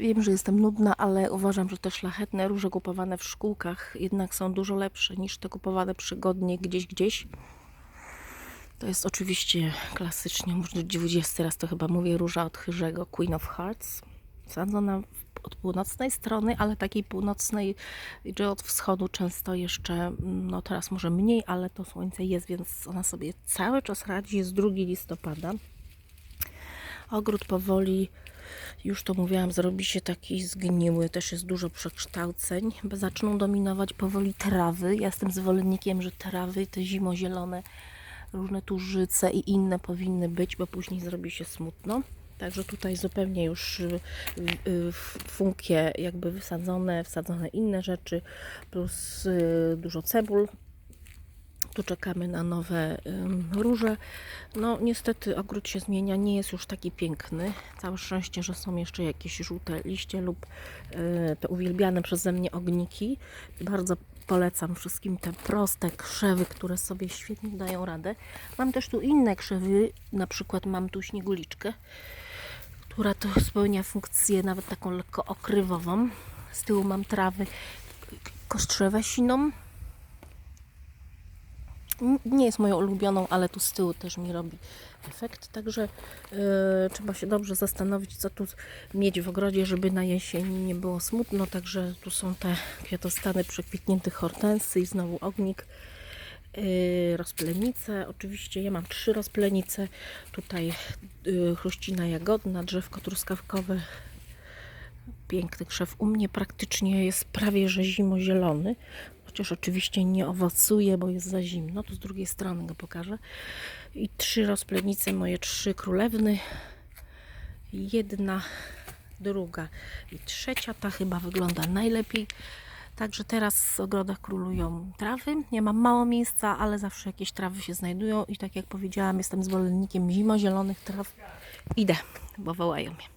Wiem, że jestem nudna, ale uważam, że te szlachetne róże kupowane w szkółkach jednak są dużo lepsze niż te kupowane przygodnie gdzieś, gdzieś. To jest oczywiście klasycznie, może 20 raz to chyba mówię, róża od Chyrzego, Queen of Hearts. Sadzona od północnej strony, ale takiej północnej, że od wschodu często jeszcze, no teraz może mniej, ale to słońce jest, więc ona sobie cały czas radzi. Jest 2 listopada. Ogród powoli, już to mówiłam, zrobi się taki zgniły, też jest dużo przekształceń. Zaczną dominować powoli trawy. Ja jestem zwolennikiem, że trawy, te zimozielone, różne tużyce i inne powinny być, bo później zrobi się smutno. Także tutaj zupełnie już y, y, f- funkie jakby wysadzone, wsadzone inne rzeczy, plus y, dużo cebul. Tu czekamy na nowe róże. No niestety ogród się zmienia, nie jest już taki piękny. Całe szczęście, że są jeszcze jakieś żółte liście lub y, te uwielbiane przeze mnie ogniki. Bardzo polecam wszystkim te proste krzewy, które sobie świetnie dają radę. Mam też tu inne krzewy, na przykład mam tu śnieguliczkę, która to spełnia funkcję nawet taką lekko okrywową. Z tyłu mam trawy kostrzewę siną, nie jest moją ulubioną, ale tu z tyłu też mi robi efekt. Także yy, trzeba się dobrze zastanowić, co tu mieć w ogrodzie, żeby na jesień nie było smutno. Także tu są te kwiatostany przekwitniętych hortensji, znowu ognik. Yy, rozplenice, oczywiście ja mam trzy rozplenice. Tutaj yy, chruścina jagodna, drzewko truskawkowe, piękny krzew. U mnie praktycznie jest prawie że zimozielony, chociaż oczywiście nie owocuje, bo jest za zimno. Tu z drugiej strony go pokażę. I trzy rozplenice, moje trzy królewny. Jedna, druga i trzecia. Ta chyba wygląda najlepiej. Także teraz w ogrodach królują trawy. Ja mam mało miejsca, ale zawsze jakieś trawy się znajdują i tak jak powiedziałam, jestem zwolennikiem zimozielonych traw. Idę, bo wołają mnie.